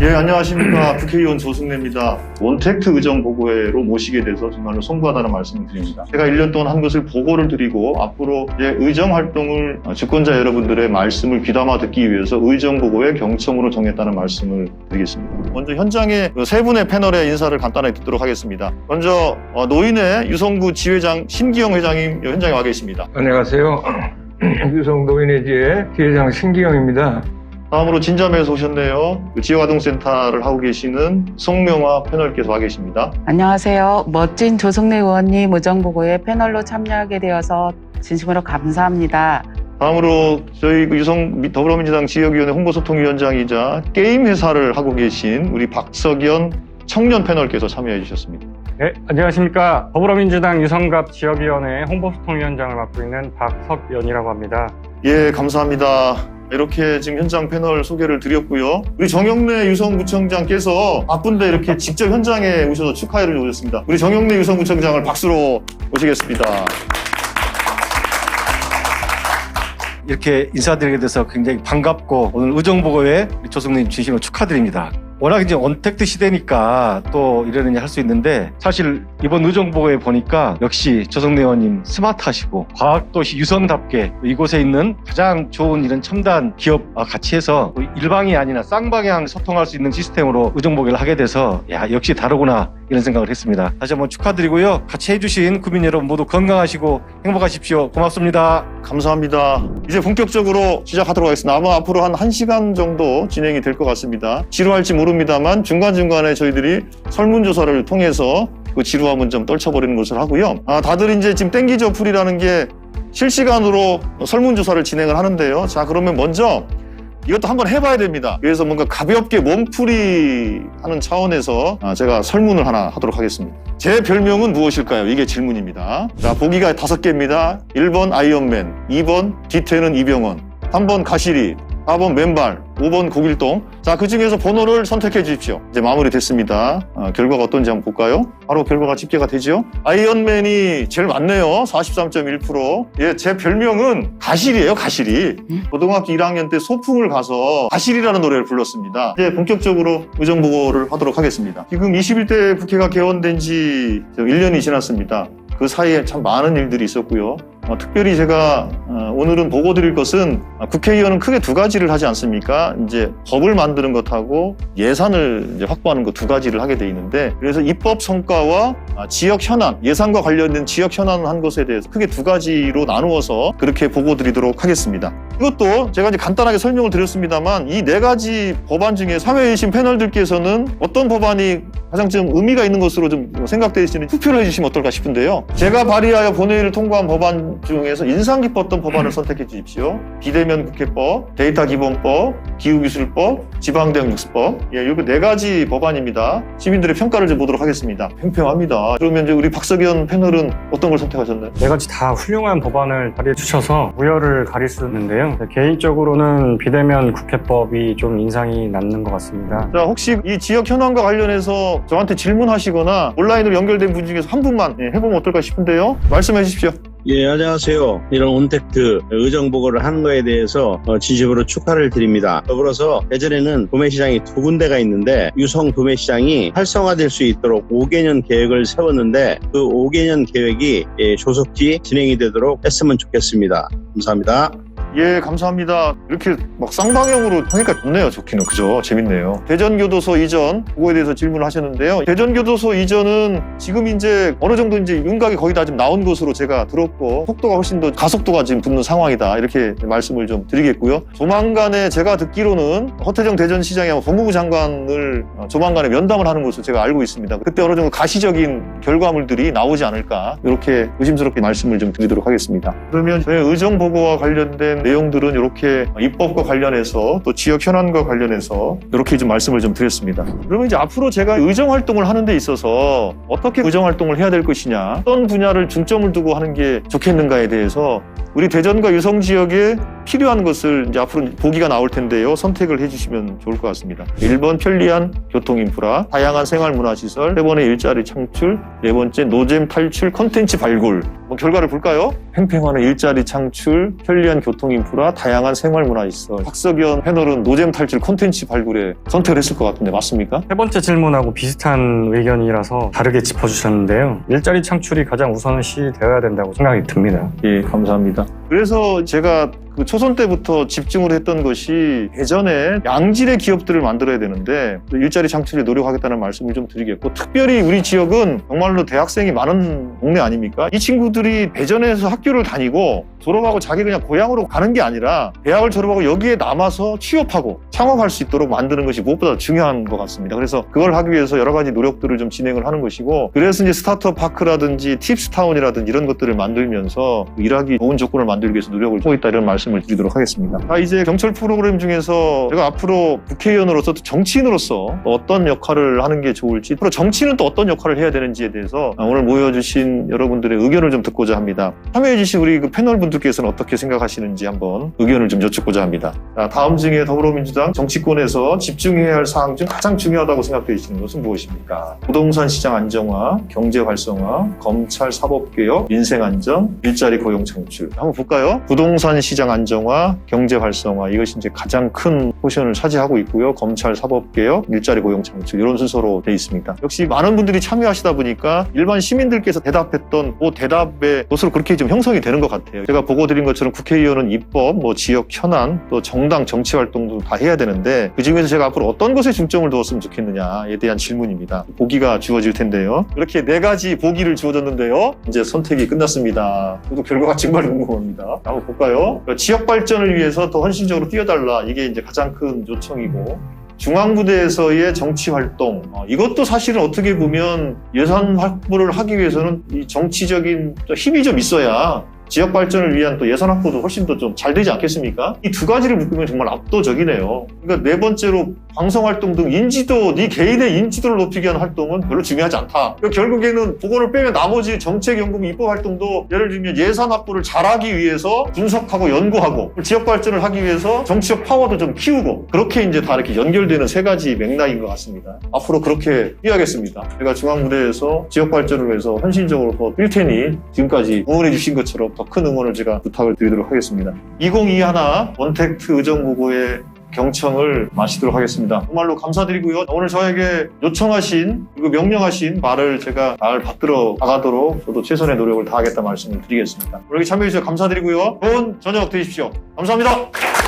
예, 안녕하십니까. 국회의원 조승래입니다. 원택트 의정 보고회로 모시게 돼서 정말로 송구하다는 말씀을 드립니다. 제가 1년 동안 한 것을 보고를 드리고 앞으로 의정 활동을 어, 주권자 여러분들의 말씀을 귀담아 듣기 위해서 의정 보고회 경청으로 정했다는 말씀을 드리겠습니다. 먼저 현장의 그세 분의 패널의 인사를 간단하게 듣도록 하겠습니다. 먼저 어, 노인의 유성구 지회장 신기영 회장님 현장에 와 계십니다. 안녕하세요. 유성도인의 지혜 기회장 신기영입니다. 다음으로 진점에서 오셨네요. 그 지혜화동센터를 하고 계시는 송명화 패널께서 와 계십니다. 안녕하세요. 멋진 조성래 의원님 의정보고에 패널로 참여하게 되어서 진심으로 감사합니다. 다음으로 저희 그 유성 미- 더불어민주당 지역위원회 홍보소통위원장이자 게임 회사를 하고 계신 우리 박석연 청년 패널께서 참여해 주셨습니다. 네, 안녕하십니까. 더불어민주당 유성갑 지역위원회 홍보소통위원장을 맡고 있는 박석연이라고 합니다. 예, 감사합니다. 이렇게 지금 현장 패널 소개를 드렸고요. 우리 정영래 유성구청장께서 바쁜데 이렇게 직접 현장에 오셔서 축하회를 오셨습니다. 우리 정영래 유성구청장을 박수로 모시겠습니다. 이렇게 인사드리게 돼서 굉장히 반갑고 오늘 의정보고회 조성님 진심으로 축하드립니다. 워낙 이제 언택트 시대니까 또 이러느니 할 수 있는데 사실 이번 의정보고회 보니까 역시 조성래 의원님 스마트하시고 과학도시 유성답게 이곳에 있는 가장 좋은 이런 첨단 기업과 같이 해서 일방이 아니라 쌍방향 소통할 수 있는 시스템으로 의정보고를 하게 돼서 야 역시 다르구나 이런 생각을 했습니다. 다시 한번 축하드리고요. 같이 해주신 구민 여러분 모두 건강하시고 행복하십시오. 고맙습니다. 감사합니다. 이제 본격적으로 시작하도록 하겠습니다. 아마 앞으로 한 1시간 정도 진행이 될 것 같습니다. 지루할지 모 릅니다만 중간중간에 저희들이 설문조사를 통해서 그 지루함은 좀 떨쳐버리는 것을 하고요. 아, 다들 이제 지금 땡기죠 풀이라는 게 실시간으로 설문조사를 진행을 하는데요. 자, 그러면 먼저 이것도 한번 해봐야 됩니다. 그래서 뭔가 가볍게 몸풀이 하는 차원에서 아, 제가 설문을 하나 하도록 하겠습니다. 제 별명은 무엇일까요? 이게 질문입니다. 자, 보기가 다섯 개입니다. 1번 아이언맨, 2번 뒤태는 이병헌, 3번 가시리, 4번 맨발, 5번 고길동. 자, 그 중에서 번호를 선택해 주십시오. 이제 마무리 됐습니다. 아, 결과가 어떤지 한번 볼까요? 바로 결과가 집계가 되죠? 아이언맨이 제일 많네요. 43.1%. 예, 제 별명은 가실이에요, 가실이. 음? 고등학교 1학년 때 소풍을 가서 가실이라는 노래를 불렀습니다. 이제 본격적으로 의정보고를 하도록 하겠습니다. 지금 21대 국회가 개원된 지 1년이 지났습니다. 그 사이에 참 많은 일들이 있었고요. 어, 특별히 제가 어, 오늘은 보고 드릴 것은 어, 국회의원은 크게 두 가지를 하지 않습니까? 이제 법을 만드는 것하고 예산을 확보하는 것 두 가지를 하게 돼 있는데 그래서 입법 성과와 아, 지역 현안, 예산과 관련된 지역 현안을 한 것에 대해서 크게 두 가지로 나누어서 그렇게 보고 드리도록 하겠습니다. 이것도 제가 이제 간단하게 설명을 드렸습니다만 이 네 가지 법안 중에 계신 패널들께서는 어떤 법안이 가장 좀 의미가 있는 것으로 좀 생각되시는 투표를 해주시면 어떨까 싶은데요. 제가 발의하여 본회의를 통과한 법안 중에서 인상 깊었던 법안을 선택해 주십시오. 비대면 국회법, 데이터 기본법, 기후기술법, 지방대응육수법. 예, 이렇게 네 가지 법안입니다. 시민들의 평가를 좀 보도록 하겠습니다. 팽팽합니다. 그러면 이제 우리 박석연 패널은 어떤 걸 선택하셨나요? 네 가지 다 훌륭한 법안을 발의해 주셔서 우열을 가릴 수 있는데요. 네, 개인적으로는 비대면 국회법이 좀 인상이 남는 것 같습니다. 자, 혹시 이 지역 현안과 관련해서 저한테 질문하시거나 온라인으로 연결된 분 중에서 한 분만 예, 해보면 어떨까 싶은데요. 말씀해 주십시오. 예, 안녕하세요. 이런 온택트 의정 보고를 하는 거에 대해서 어, 진심으로 축하를 드립니다. 더불어서 예전에는 도매시장이 두 군데가 있는데 유성 도매시장이 활성화될 수 있도록 5개년 계획을 세웠는데 그 5개년 계획이 예, 조속히 진행이 되도록 했으면 좋겠습니다. 감사합니다. 예, 감사합니다. 이렇게 막 쌍방향으로 하니까 좋네요. 좋기는. 그죠? 재밌네요. 대전교도소 이전, 그거에 대해서 질문을 하셨는데요. 대전교도소 이전은 지금 이제 어느 정도 이제 윤곽이 거의 다 지금 나온 것으로 제가 들었고, 속도가 훨씬 더 가속도가 지금 붙는 상황이다. 이렇게 말씀을 좀 드리겠고요. 조만간에 제가 듣기로는 허태정 대전시장이 법무부 장관을 어, 조만간에 면담을 하는 것으로 제가 알고 있습니다. 그때 어느 정도 가시적인 결과물들이 나오지 않을까. 이렇게 의심스럽게 말씀을 좀 드리도록 하겠습니다. 그러면 저희 의정보고와 관련된 내용들은 이렇게 입법과 관련해서 또 지역 현안과 관련해서 이렇게 좀 말씀을 좀 드렸습니다. 그러면 이제 앞으로 제가 의정 활동을 하는 데 있어서 어떻게 의정 활동을 해야 될 것이냐, 어떤 분야를 중점을 두고 하는 게 좋겠는가에 대해서 우리 대전과 유성 지역에 필요한 것을 이제 앞으로 보기가 나올 텐데요. 선택을 해주시면 좋을 것 같습니다. 1번 편리한 교통 인프라, 다양한 생활 문화 시설, 세 번의 일자리 창출, 네 번째 노잼 탈출, 컨텐츠 발굴. 뭐 결과를 볼까요? 팽팽한 일자리 창출, 편리한 교통 교통 인프라, 다양한 생활 문화 시설. 박석연 패널은 노잼 탈출 콘텐츠 발굴에 선택을 했을 것 같은데 맞습니까? 세 번째 질문하고 비슷한 의견이라서 다르게 짚어주셨는데요. 일자리 창출이 가장 우선시 되어야 된다고 생각이 듭니다. 예, 감사합니다. 그래서 제가 그 초선 때부터 집중을 했던 것이 예전에 양질의 기업들을 만들어야 되는데 일자리 창출에 노력하겠다는 말씀을 좀 드리겠고 특별히 우리 지역은 정말로 대학생이 많은 동네 아닙니까? 이 친구들이 대전에서 학교를 다니고 졸업하고 자기 그냥 고향으로 가는 게 아니라 대학을 졸업하고 여기에 남아서 취업하고 창업할 수 있도록 만드는 것이 무엇보다 중요한 것 같습니다. 그래서 그걸 하기 위해서 여러 가지 노력들을 좀 진행을 하는 것이고 그래서 이제 스타트업 파크라든지 팁스타운이라든지 이런 것들을 만들면서 일하기 좋은 조건을 만들기 위해서 노력을 하고 있다 이런 말씀을 드리도록 하겠습니다. 자 이제 경철 프로그램 중에서 제가 앞으로 국회의원으로서 또 정치인으로서 어떤 역할을 하는 게 좋을지 앞으로 정치는 또 어떤 역할을 해야 되는지에 대해서 오늘 모여주신 여러분들의 의견을 좀 듣고자 합니다. 참여해주신 우리 그 패널 분들 께서는 어떻게 생각하시는지 한번 의견을 좀 여쭙고자 합니다. 자, 다음 중에 더불어민주당 정치권에서 집중해야 할 사항 중 가장 중요하다고 생각되시는 것은 무엇입니까? 부동산 시장 안정화, 경제 활성화, 검찰 사법 개혁, 민생 안정, 일자리 고용 창출. 한번 볼까요? 부동산 시장 안정화, 경제 활성화 이것이 이제 가장 큰 포션을 차지하고 있고요. 검찰 사법 개혁, 일자리 고용 창출 이런 순서로 돼 있습니다. 역시 많은 분들이 참여하시다 보니까 일반 시민들께서 대답했던 그 대답의 것으로 그렇게 좀 형성이 되는 것 같아요. 제가 보고 드린 것처럼 국회의원은 입법, 뭐 지역 현안, 또 정당 정치 활동도 다 해야 되는데 그 중에서 제가 앞으로 어떤 것에 중점을 두었으면 좋겠느냐에 대한 질문입니다. 보기가 주어질 텐데요. 이렇게 네 가지 보기를 주어졌는데요. 이제 선택이 끝났습니다. 저도 결과가 정말 궁금합니다. 한번 볼까요? 지역 발전을 위해서 더 헌신적으로 뛰어달라. 이게 이제 가장 큰 요청이고 중앙부대에서의 정치 활동 어, 이것도 사실은 어떻게 보면 예산 확보를 하기 위해서는 이 정치적인 또 힘이 좀 있어야 지역 발전을 위한 또 예산 확보도 훨씬 더 좀 잘 되지 않겠습니까? 이 두 가지를 묶으면 정말 압도적이네요. 그러니까 네 번째로 방송 활동 등 인지도, 네 개인의 인지도를 높이기 위한 활동은 별로 중요하지 않다. 그러니까 결국에는 그거를 빼면 나머지 정책 연금 입법 활동도 예를 들면 예산 확보를 잘하기 위해서 분석하고 연구하고 지역 발전을 하기 위해서 정치적 파워도 좀 키우고 그렇게 이제 다 이렇게 연결되는 세 가지 맥락인 것 같습니다. 앞으로 그렇게 해야겠습니다. 제가 중앙부대에서 지역 발전을 위해서 헌신적으로 더뛸 테니 지금까지 응원해 주신 것처럼 더 큰 응원을 제가 부탁을 드리도록 하겠습니다. 2021 원택트 의정부고의 경청을 마치도록 하겠습니다. 정말로 감사드리고요. 오늘 저에게 요청하신 그리고 명령하신 말을 제가 잘 받들어 나가도록 저도 최선의 노력을 다하겠다 말씀을 드리겠습니다. 오늘 참여해 주셔서 감사드리고요. 좋은 저녁 되십시오. 감사합니다.